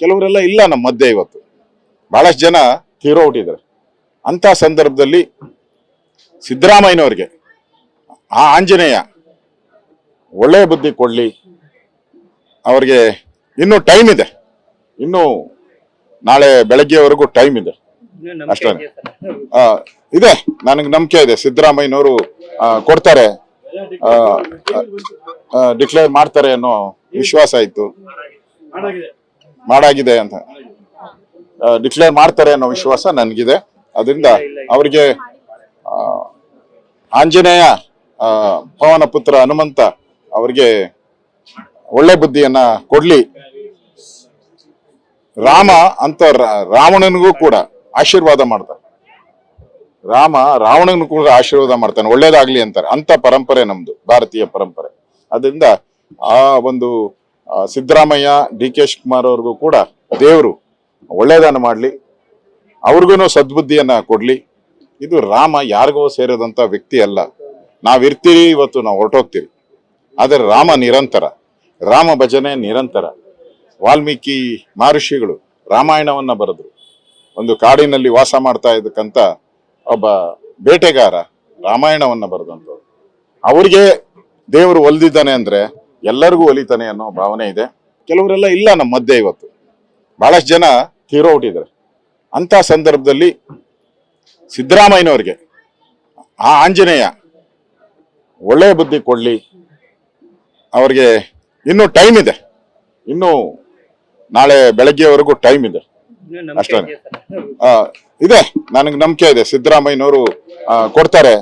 ಕೆಲವರೆಲ್ಲ ಇಲ್ಲ ನಮ್ಮ ಮಧ್ಯೆ ಇವತ್ತು. ಬಹಳಷ್ಟು ಜನ ತೀರೋಗ್ಬಿಟ್ಟಿದ್ದಾರೆ ಅಂಥ ಸಂದರ್ಭದಲ್ಲಿ ಸಿದ್ದರಾಮಯ್ಯನವ್ರಿಗೆ ಆ ಆಂಜನೇಯ ಒಳ್ಳೆಯ ಬುದ್ಧಿ ಕೊಡಲಿ. ಅವ್ರಿಗೆ ಇನ್ನೂ ಟೈಮ್ ಇದೆ. ಇನ್ನೂ ನಾಳೆ ಬೆಳಗ್ಗೆವರೆಗೂ ಟೈಮ್ ಇದೆ. ಅಷ್ಟೇ. ಇದೆ. ನನಗೆ ನಂಬಿಕೆ ಇದೆ. ಸಿದ್ದರಾಮಯ್ಯನವರು ಕೊಡ್ತಾರೆ. ಡಿಕ್ಲೇರ್ ಮಾಡ್ತಾರೆ ಅನ್ನೋ ವಿಶ್ವಾಸ ಇತ್ತು. ಮಾಡಾಗಿದೆ ಅಂತ. ಡಿಕ್ಲೇರ್ ಮಾಡ್ತಾರೆ ಅನ್ನೋ ವಿಶ್ವಾಸ ನನಗಿದೆ. ಅದರಿಂದ ಅವರಿಗೆ ಆಂಜನೇಯ ಪವನ ಪುತ್ರ ಹನುಮಂತ ಅವರಿಗೆ ಒಳ್ಳೆ ಬುದ್ಧಿಯನ್ನ ಕೊಡ್ಲಿ. ರಾಮ ಅಂತ ರಾವಣನಿಗೂ ಕೂಡ ಆಶೀರ್ವಾದ ಮಾಡ್ತಾರೆ. ರಾಮ ರಾವಣನಿಗೂ ಕೂಡ ಆಶೀರ್ವಾದ ಮಾಡ್ತಾನೆ. ಒಳ್ಳೇದಾಗ್ಲಿ ಅಂತಾರೆ. ಅಂತ ಪರಂಪರೆ ನಮ್ದು, ಭಾರತೀಯ ಪರಂಪರೆ. ಅದರಿಂದ ಆ ಒಂದು ಸಿದ್ದರಾಮಯ್ಯ, ಡಿ ಕೆ ಶಿವಕುಮಾರ್ ಅವ್ರಿಗೂ ಕೂಡ ದೇವರು ಒಳ್ಳೇದನ್ನ ಮಾಡಲಿ ಅವ್ರಿಗೂ ಸದ್ಬುದ್ಧಿಯನ್ನ ಕೊಡ್ಲಿ. ಇದು ರಾಮ ಯಾರಿಗೋ ಸೇರಿದಂತ ವ್ಯಕ್ತಿ ಅಲ್ಲ. ನಾವಿರ್ತೀವಿ, ಇವತ್ತು ನಾವು ಹೊರಟೋಗ್ತೀವಿ. ಆದರೆ ರಾಮ ನಿರಂತರ. ರಾಮ ಭಜನೆ ನಿರಂತರ. ವಾಲ್ಮೀಕಿ ಮಹರ್ಷಿಗಳು ರಾಮಾಯಣವನ್ನ ಬರೆದ್ರು. ಒಂದು ಕಾಡಿನಲ್ಲಿ ವಾಸ ಮಾಡ್ತಾ ಇದ್ದಕ್ಕಂಥ ಒಬ್ಬ ಬೇಟೆಗಾರ ರಾಮಾಯಣವನ್ನ ಬರೆದಂಥವ್ರು ಅವ್ರಿಗೆ ದೇವರು ಒಲ್ದಿದ್ದಾನೆ ಅಂದ್ರೆ ಎಲ್ಲರಿಗೂ ಒಲಿತಾನೆ ಅನ್ನೋ ಭಾವನೆ ಇದೆ. ಕೆಲವರೆಲ್ಲ ಇಲ್ಲ ನಮ್ಮ ಮಧ್ಯೆ ಇವತ್ತು. ಬಹಳಷ್ಟು ಜನ ತೀರೋಗ್ಬಿಟ್ಟಿದ್ದಾರೆ ಅಂತ ಸಂದರ್ಭದಲ್ಲಿ ಸಿದ್ದರಾಮಯ್ಯನವ್ರಿಗೆ ಆ ಆಂಜನೇಯ ಒಳ್ಳೆಯ ಬುದ್ಧಿ ಕೊಡ್ಲಿ. ಅವ್ರಿಗೆ ಇನ್ನೂ ಟೈಮ್ ಇದೆ. ಇನ್ನೂ ನಾಳೆ ಬೆಳಗ್ಗೆವರೆಗೂ ಟೈಮ್ ಇದೆ. ಅಷ್ಟೇ. ಇದೆ. ನನಗೆ ನಂಬಿಕೆ ಇದೆ. ಸಿದ್ದರಾಮಯ್ಯನವರು ಕೊಡ್ತಾರೆ.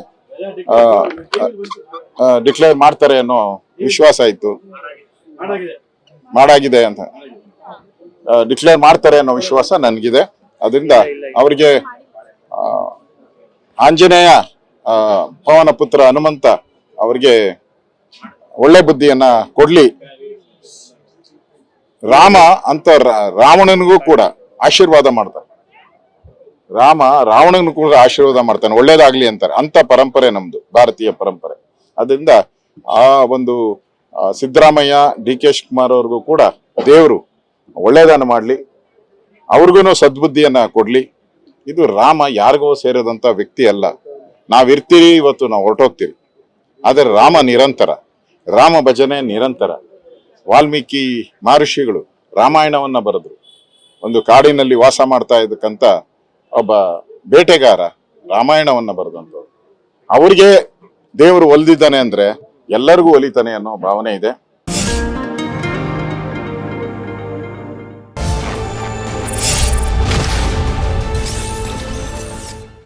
ಡಿಕ್ಲೇರ್ ಮಾಡ್ತಾರೆ ಅನ್ನೋ ವಿಶ್ವಾಸ ಇತ್ತು ಮಾಡಾಗಿದೆ ಅಂತ. ಡಿಕ್ಲೇರ್ ಮಾಡ್ತಾರೆ ಅನ್ನೋ ವಿಶ್ವಾಸ ನನಗಿದೆ. ಅದರಿಂದ ಅವರಿಗೆ ಆಂಜನೇಯ ಪವನ ಪುತ್ರ ಹನುಮಂತ ಅವರಿಗೆ ಒಳ್ಳೆ ಬುದ್ಧಿಯನ್ನ ಕೊಡ್ಲಿ. ರಾಮ ಅಂತ ರಾವಣನಿಗೂ ಕೂಡ ಆಶೀರ್ವಾದ ಮಾಡ್ತಾರೆ. ರಾಮ ರಾವಣನಿಗೂ ಕೂಡ ಆಶೀರ್ವಾದ ಮಾಡ್ತಾನೆ. ಒಳ್ಳೇದಾಗ್ಲಿ ಅಂತಾರೆ. ಅಂತ ಪರಂಪರೆ ನಮ್ದು, ಭಾರತೀಯ ಪರಂಪರೆ. ಅದರಿಂದ ಆ ಒಂದು ಸಿದ್ದರಾಮಯ್ಯ ಡಿ ಕೆ ಶಿವಕುಮಾರ್ ಅವ್ರಿಗೂ ಕೂಡ ದೇವರು ಒಳ್ಳೇದನ್ನು ಮಾಡಲಿ ಅವ್ರಿಗೂ ಸದ್ಬುದ್ಧಿಯನ್ನು ಕೊಡಲಿ. ಇದು ರಾಮ ಯಾರಿಗೋ ಸೇರಿದಂಥ ವ್ಯಕ್ತಿ ಅಲ್ಲ. ನಾವಿರ್ತೀವಿ ಇವತ್ತು ನಾವು ಹೊರಟೋಗ್ತೀವಿ. ಆದರೆ ರಾಮ ನಿರಂತರ. ರಾಮ ಭಜನೆ ನಿರಂತರ. ವಾಲ್ಮೀಕಿ ಮಹರ್ಷಿಗಳು ರಾಮಾಯಣವನ್ನು ಬರೆದ್ರು. ಒಂದು ಕಾಡಿನಲ್ಲಿ ವಾಸ ಮಾಡ್ತಾ ಇದ್ದಕ್ಕಂಥ ಒಬ್ಬ ಬೇಟೆಗಾರ ರಾಮಾಯಣವನ್ನು ಬರೆದಂಥವ್ರು ಅವ್ರಿಗೆ ದೇವರು ಒಲ್ದಿದ್ದಾನೆ ಅಂದ್ರೆ ಎಲ್ಲರಿಗೂ ಒಲಿತಾನೆ ಅನ್ನೋ ಭಾವನೆ ಇದೆ.